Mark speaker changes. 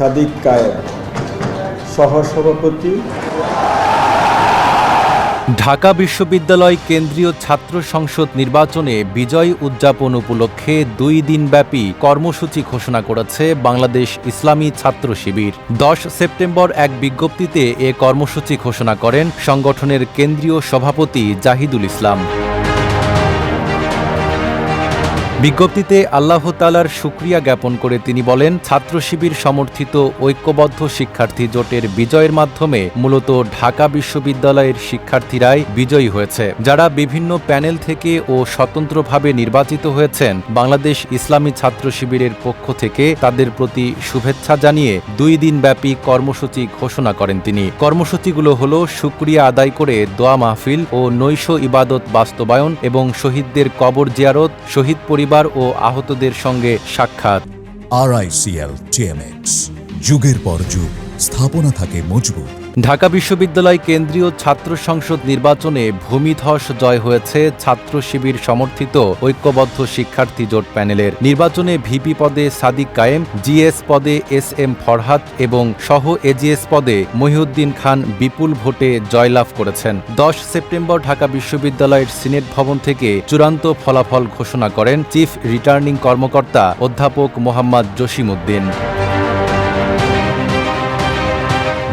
Speaker 1: সাদিক কায়েম, সহসভাপতি।
Speaker 2: ঢাকা বিশ্ববিদ্যালয় কেন্দ্রীয় ছাত্র সংসদ নির্বাচনে বিজয় উদযাপন উপলক্ষে দুই দিনব্যাপী কর্মসূচি ঘোষণা করেছে বাংলাদেশ ইসলামী ছাত্র শিবির। দশ সেপ্টেম্বর এক বিজ্ঞপ্তিতে এ কর্মসূচি ঘোষণা করেন সংগঠনের কেন্দ্রীয় সভাপতি জাহিদুল ইসলাম। বিজ্ঞপ্তিতে আল্লাহ তালার সুক্রিয়া জ্ঞাপন করে তিনি বলেন, ছাত্র শিবির সমর্থিত ঐক্যবদ্ধ শিক্ষার্থী জোটের বিজয়ের মাধ্যমে মূলত ঢাকা বিশ্ববিদ্যালয়ের শিক্ষার্থীরাই বিজয়ী হয়েছে। যারা বিভিন্ন প্যানেল থেকে ও স্বতন্ত্রভাবে নির্বাচিত হয়েছেন, বাংলাদেশ ইসলামী ছাত্র শিবিরের পক্ষ থেকে তাদের প্রতি শুভেচ্ছা জানিয়ে দুই দিনব্যাপী কর্মসূচি ঘোষণা করেন তিনি। কর্মসূচিগুলো হল সুক্রিয়া আদায় করে দোয়া মাহফিল ও নৈশ ইবাদত বাস্তবায়ন এবং শহীদদের কবর জিয়ারত, শহীদ পরিবার ও আহতদের সঙ্গে সাক্ষাৎ।
Speaker 3: আরআইসিএল টিএমএক্স যুগের পর যুগ স্থাপনা থাকে মজবুত।
Speaker 2: ঢাকা বিশ্ববিদ্যালয় কেন্দ্রীয় ছাত্র সংসদ নির্বাচনে ভূমিধস জয় হয়েছে ছাত্র শিবির সমর্থিত ঐক্যবদ্ধ শিক্ষার্থী জোট প্যানেলের। নির্বাচনে ভিপি পদে সাদিক কায়েম, জিএস পদে এস এম ফরহাদ এবং সহ এজিএস পদে মহিউদ্দিন খান বিপুল ভোটে জয়লাভ করেছেন। দশ সেপ্টেম্বর ঢাকা বিশ্ববিদ্যালয়ের সিনেট ভবন থেকে চূড়ান্ত ফলাফল ঘোষণা করেন চিফ রিটার্নিং কর্মকর্তা অধ্যাপক Mohammad Jasimuddin.